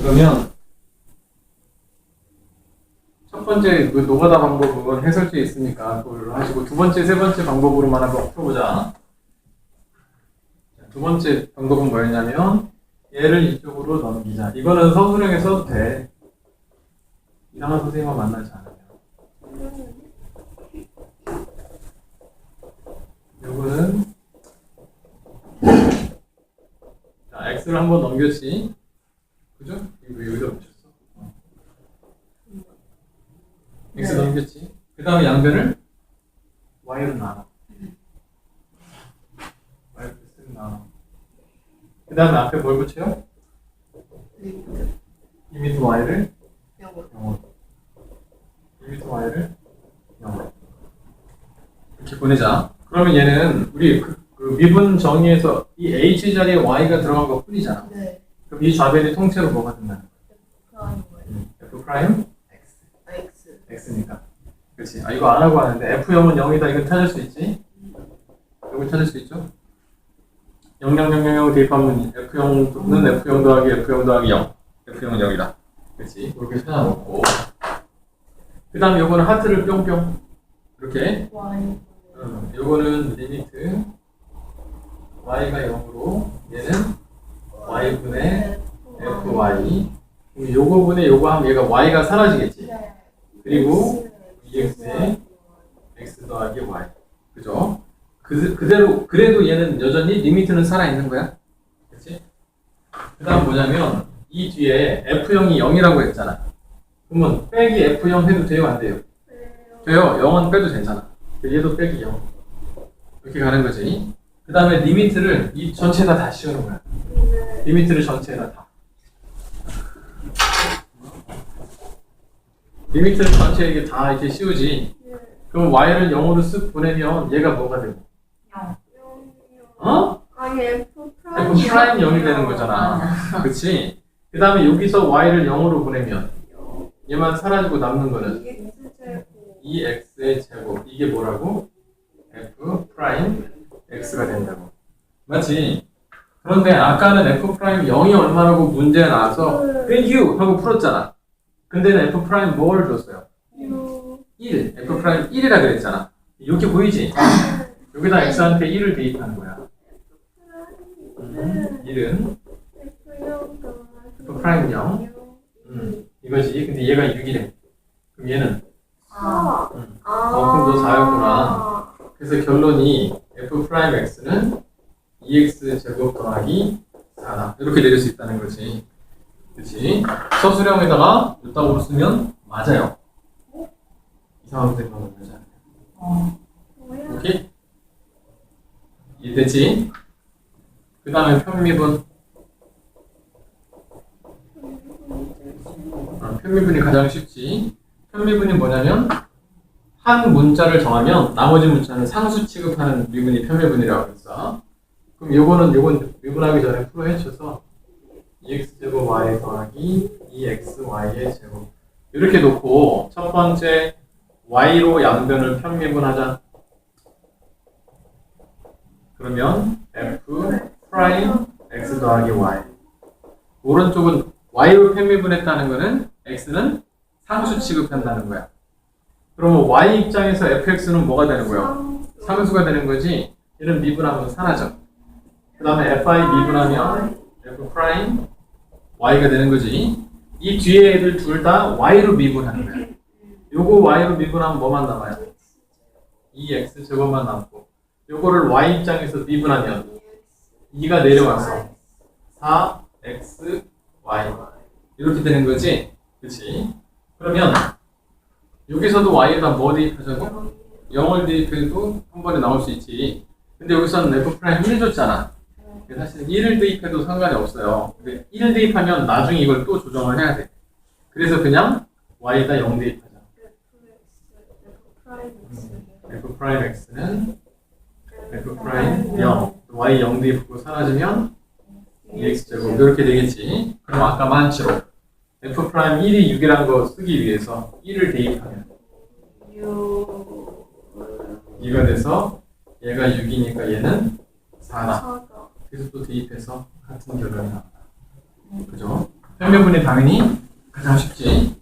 그러면 첫 번째 그 노가다 방법은 해설지에 있으니까 그걸 하시고 두 번째, 세 번째 방법으로만 한번 풀어보자. 자, 두 번째 방법은 뭐였냐면 얘를 이쪽으로 넘기자. 이거는 서술형에 써도 돼. 이상한 선생님과 만나지 않으면. 요거는 자, x를 한번 넘겼지. 그죠? 이거 왜 여기다 붙였어? 어. x 네. 넘겼지. 그 다음에 양변을 y로 나눠. y로 쓱 나눠. 그 다음에 앞에 뭘 붙여요? 리미트 2m y를 영어 0으로. 2m y를 0으로. 이렇게 보내자. 그러면 얘는 우리 그, 그 미분 정의에서 이 h 자리에 y가 들어간 것 뿐이잖아. 네 그럼 이 좌변이 통째로 뭐가 된다는 거야? 프라임 뭐예요? f 프라임 x. 아, X x니까. 그렇지. 아 이거 안 하고 하는데 f0은 0이다. 이건 찾을 수 있지? 이거 찾을 수 있죠? 0, 0, 0, 0, 0 대입하면 f0는 f0 더하기 f0 더하기 0. f0은 0이다. 그렇지. 그렇게 찾아놓고. 그 다음에 요거는 하트를 뿅뿅. 이렇게. Y 음, 요거는 리미트 y가 0으로 얘는 y분의 fy. 그럼 요거분의 요거 하면 얘가 y가 사라지겠지. 네. 그리고 EX에 x 더하기 y. 그죠? 그, 그대로, 그래도 얘는 여전히 리미트는 살아있는 거야. 그치? 그 다음 뭐냐면, 이 뒤에 F0이 0이라고 했잖아. 그러면 빼기 F0 해도 돼요? 안 돼요? 돼요. 0은 빼도 되잖아. 얘도 빼기 0. 이렇게 가는 거지. 그 다음에 리미트를 이 전체에다 다 씌우는 거야. 리미트를 전체에다 다. 리미트를 전체에 다 이렇게 씌우지. 그럼 y를 0으로 쓱 보내면 얘가 뭐가 되고? 어? 아니 F 프라임 F 프라임 0이 되는 거잖아. 그치? 그 다음에 여기서 y를 0으로 보내면 얘만 사라지고 남는 거는 EX 제곱 2x의 제곱. 이게 뭐라고? f 프라임 x가 된다고. 맞지? 그런데 아까는 f 프라임 0이 얼마라고 문제 나와서 땡큐 하고 풀었잖아. 근데는 f 프라임 뭘 줬어요? 유 1. f 프라임 1이라 그랬잖아. 이렇게 보이지? 여기다 x한테 1을 대입하는 거야. 음, 1은 F 영 f 프라임 0. 음, 이거지. 근데 얘가 6이래. 그럼 얘는 사. 음. 아. 어, 그럼 너 사였구나. 그래서 결론이 f 프라임 x는 2x 제곱 더하기 4다. 이렇게 내릴 수 있다는 거지. 그렇지? 서술형에다가 이따고 쓰면 맞아요. 이상한 생각은 하지 않아요. 뭐야? 오케이? 이해됐지? 그 다음에 편미분. 어, 편미분이 가장 쉽지. 편미분이 뭐냐면 한 문자를 정하면 나머지 문자는 상수 취급하는 미분이 편미분이라고 했어. 그럼 요거는 요건 미분하기 전에 풀어 헤쳐서 2x 제곱 y 더하기 2xy의 제곱 이렇게 놓고 첫 번째 y로 양변을 편미분하자. 그러면 f 프라임 x 더하기 y. 오른쪽은 y로 편미분했다는 거는 x는 상수 취급한다는 거야. 그러면 y 입장에서 fx는 뭐가 되는 거야? 상수가 되는 거지. 이런 미분하면 사라져. 그 다음에 fi 미분하면 f 프라임 y가 되는 거지. 이 뒤에 애들 둘 다 y로 미분하는 거야. 요거 y로 미분하면 뭐만 남아요? 2x 제곱만 남고 요거를 y 입장에서 미분하면 2가 내려와서 4x y 이렇게 되는 거지 그치 그러면 여기서도 y에다 뭐 대입하자고? 0을 대입해도 한 번에 나올 수 있지 근데 여기서는 f 프라임 1 줬잖아 사실 1을 대입해도 상관이 없어요. 근데 1 대입하면 나중에 이걸 또 조정을 해야 돼. 그래서 그냥 y에다 0 대입하자. f 프라임 x는 f 프라임 0 y 0 대입하고 사라지면 2x 제곱. 이렇게 되겠지. 그럼 아까 만치로 f 프라임 1이 6이라는 거 쓰기 위해서 1을 대입하면 유 2가 돼서 얘가 6이니까 얘는 4다. 그래서 또 대입해서 같은 결론이 나온다. 그죠? 편미분이 당연히 가장 쉽지.